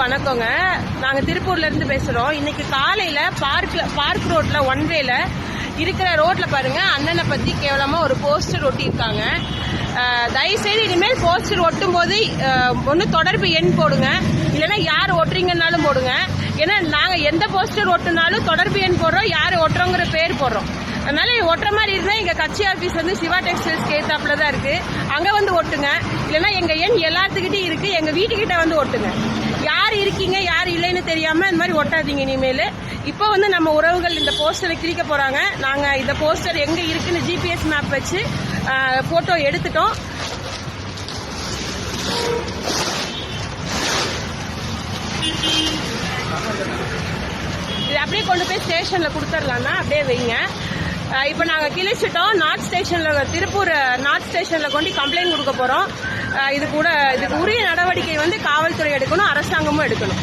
வணக்கங்க. நாங்கள் திருப்பூர்லேருந்து பேசுகிறோம் இன்னைக்கு காலையில் பார்க்கில் பார்க் ரோட்டில் ஒன் வேல இருக்கிற ரோட்டில் பாருங்க அண்ணனை பற்றி கேவலமாக ஒரு போஸ்டர் ஒட்டியிருக்காங்க. தயவுசெய்து இனிமேல் போஸ்டர் ஒட்டும் போது ஒன்று தொடர்பு எண் போடுங்க. இல்லைன்னா யார் ஒட்டுறீங்கன்னாலும் போடுங்க. ஏன்னா நாங்கள் எந்த போஸ்டர் ஒட்டுனாலும் தொடர்பு எண் போடுறோம் யார் ஒட்டுறோங்கிற பேர் போடுறோம். அதனால ஒட்டுற மாதிரி இருந்தால் எங்கள் கட்சி ஆஃபீஸ் வந்து சிவா டெக்ஸ்டைல்ஸ் கேத்தாப்புல தான் இருக்கு. அங்கே வந்து ஒட்டுங்க. இல்லைன்னா எங்கள் எண் எல்லாத்துக்கிட்டையும் இருக்கு. எங்கள் வீட்டுக்கிட்ட வந்து ஒட்டுங்க. யார் இருக்கீங்க யார் இல்லைன்னு தெரியாம இந்த மாதிரி ஒட்டாதீங்க இனிமேல். இப்போ வந்து நம்ம உறவுகள் இந்த போஸ்டரை கிழிக்க போறாங்க. நாங்க இந்த போஸ்டர் எங்க இருக்குன்னு ஜிபிஎஸ் மேப் வச்சு போட்டோ எடுத்துட்டோம். இது அப்படியே கொண்டு போய் ஸ்டேஷன்ல கொடுத்துடலாம்னா அப்படியே வைங்க. இப்போ நாங்கள் கிழிச்சிட்டோம் நார்த் ஸ்டேஷனில் திருப்பூர் நார்த் ஸ்டேஷனில் கொண்டு கம்ப்ளைண்ட் கொடுக்க போகிறோம் இது கூட இதுக்கு உரிய நடவடிக்கை வந்து காவல்துறை எடுக்கணும் அரசாங்கமும் எடுக்கணும்.